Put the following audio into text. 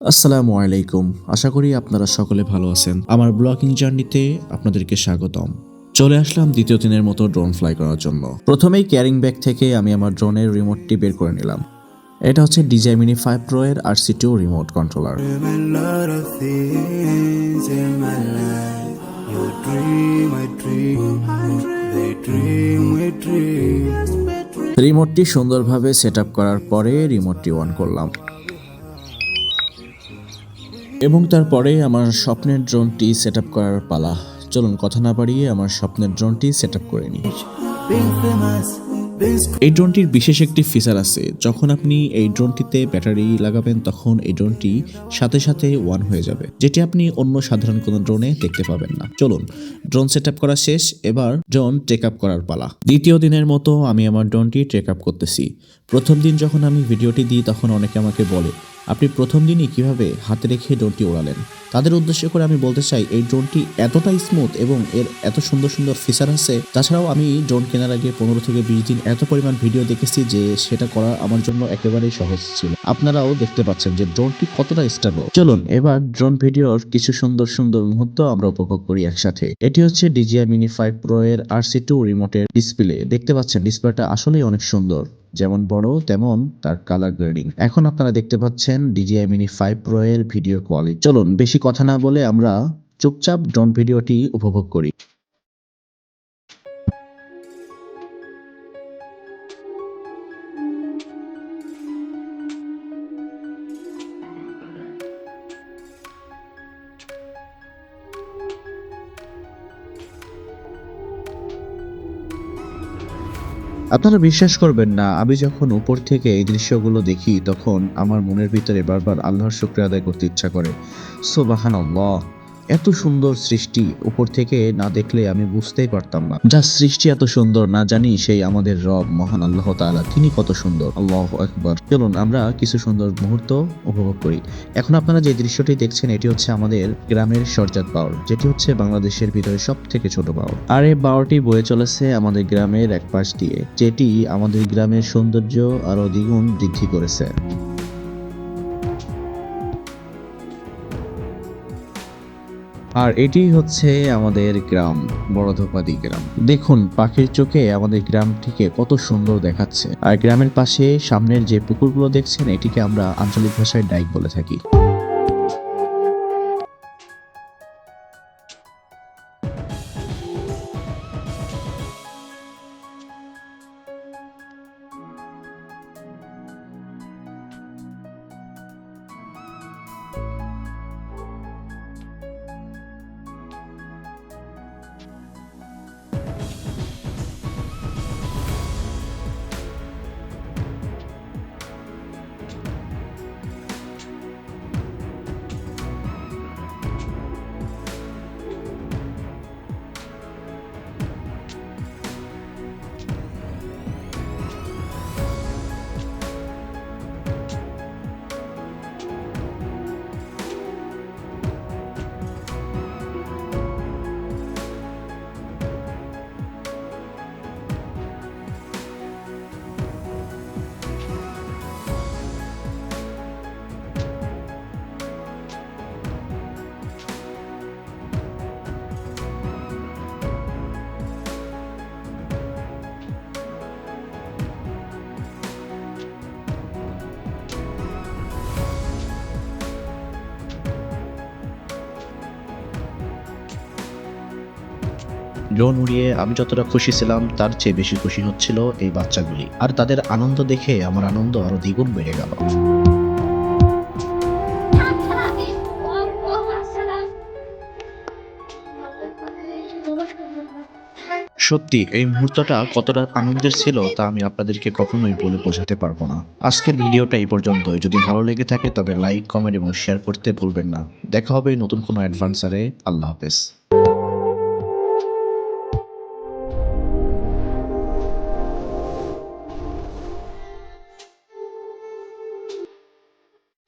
আসসালামু আলাইকুম। আশা করি আপনারা সকলে ভালো আছেন। আমার ব্লগিং জার্নিতে আপনাদেরকে স্বাগতম। চলে আসলাম দ্বিতীয় দিনের মতো ড্রোন ফ্লাই করার জন্য। প্রথমেই ক্যারিং ব্যাগ থেকে আমি আমার ড্রোনের রিমোটটি বের করে নিলাম। এটা হচ্ছে ডিজাই মিনি ফাইভ প্রো এর R C two remote controller. রিমোটটি সুন্দরভাবে সেট করার পরে রিমোটটি অন করলাম। এবং তারপরে আমার স্বপ্নের ড্রোনটি সেট আপ করার পালা। চলুন কথা না বাড়িয়ে আমার স্বপ্নের ড্রোনটি সেট আপ করে নিই। এই ড্রোনটির বিশেষ একটি ফিচার আছে। যখন আপনি এই ড্রোনটিতে ব্যাটারি লাগাবেন, তখন এই ড্রোনটি সাথে সাথে ওয়ান হয়ে যাবে, যেটি আপনি অন্য সাধারণ কোনো ড্রোনে দেখতে পাবেন না। চলুন, ড্রোন সেট আপ করা শেষ। এবার ড্রোন টেক আপ করার পালা। দ্বিতীয় দিনের মতো আমি আমার ড্রোনটি টেক আপ করতেছি। প্রথম দিন যখন আমি ভিডিওটি দিই, তখন অনেকে আমাকে বলে, আপনি প্রথম দিনই কীভাবে হাতে রেখে ড্রোনটি ওড়ালেন? তাদের উদ্দেশ্য করে আমি বলতে চাই, এই ড্রোনটি এতটাই স্মুথ এবং এর এত সুন্দর সুন্দর ফিচার আছে। তাছাড়াও আমি ড্রোন কেনার আগে পনেরো থেকে বিশ দিন এত পরিমাণ ভিডিও দেখেছি যে সেটা করা আমার জন্য একেবারেই সহজ ছিল। আপনারাও দেখতে পাচ্ছেন যে ড্রোনটি কতটা স্টেবল চলুন, এবার ড্রোন ভিডিওর কিছু সুন্দর সুন্দর মুহূর্ত আমরা উপভোগ করি একসাথে। এটি হচ্ছে ডিজিআই মিনি ফাইভ প্রো এর আর সি টু রিমোটের ডিসপ্লে দেখতে পাচ্ছেন ডিসপ্লেটা আসলেই অনেক সুন্দর। যেমন বড়, তেমন তার কালার গ্রেডিং এখন আপনারা দেখতে পাচ্ছেন ডিজিআই মিনি ফাইভ প্রো এর ভিডিও কোয়ালিটি চলুন, বেশি কথা না বলে আমরা চুপচাপ ড্রোন ভিডিওটি উপভোগ করি। আপনারা বিশ্বাস করবেন না, আমি যখন উপর থেকে এই দৃশ্যগুলো দেখি, তখন আমার মনের ভিতরে বারবার আল্লাহর শুক্রিয়া আদায় করতে ইচ্ছা করে। সোবাহান এত সুন্দর সৃষ্টি উপর থেকে না দেখলে আমি বুঝতেই পারতাম না। যা সৃষ্টি এত সুন্দর না জানি সেই আমাদের রব, মহান আল্লাহ তাআলা, তিনি কত সুন্দর। আল্লাহ একবার চলুন, আমরা কিছু সুন্দর মুহূর্ত উপভোগ করি। এখন আপনারা যে দৃশ্যটি দেখছেন, এটি হচ্ছে আমাদের গ্রামের সরজাত বাউর যেটি হচ্ছে বাংলাদেশের ভিতরে সব থেকে ছোট বাউর আর এই বাউরটি বয়ে চলেছে আমাদের গ্রামের এক পাশ দিয়ে, যেটি আমাদের গ্রামের সৌন্দর্য আরও দ্বিগুণ বৃদ্ধি করেছে। আর এটি হচ্ছে আমাদের গ্রাম, বড়ধোপাদি গ্রাম। দেখুন, পাখির চোখে আমাদের গ্রামটিকে কত সুন্দর দেখাচ্ছে। আর গ্রামের পাশে সামনের যে পুকুরগুলো দেখছেন, এটিকে আমরা আঞ্চলিক ভাষায় ডাইক বলে থাকি। ড্রোন উড়িয়ে আমি যতটা খুশি ছিলাম, তার চেয়ে বেশি খুশি হচ্ছিল এই বাচ্চাগুলি। আর তাদের আনন্দ দেখে আমার আনন্দ আরও দ্বিগুণ বেড়ে গেল। সত্যি, এই মুহূর্তটা কতটা আনন্দের ছিল তা আমি আপনাদেরকে কখনোই বলে বোঝাতে পারব না। আজকের ভিডিওটা এই পর্যন্তই। যদি ভালো লেগে থাকে তবে লাইক, কমেন্ট এবং শেয়ার করতে ভুলবেন না। দেখা হবে নতুন কোনো অ্যাডভান্সারে। আল্লাহ হাফেজ।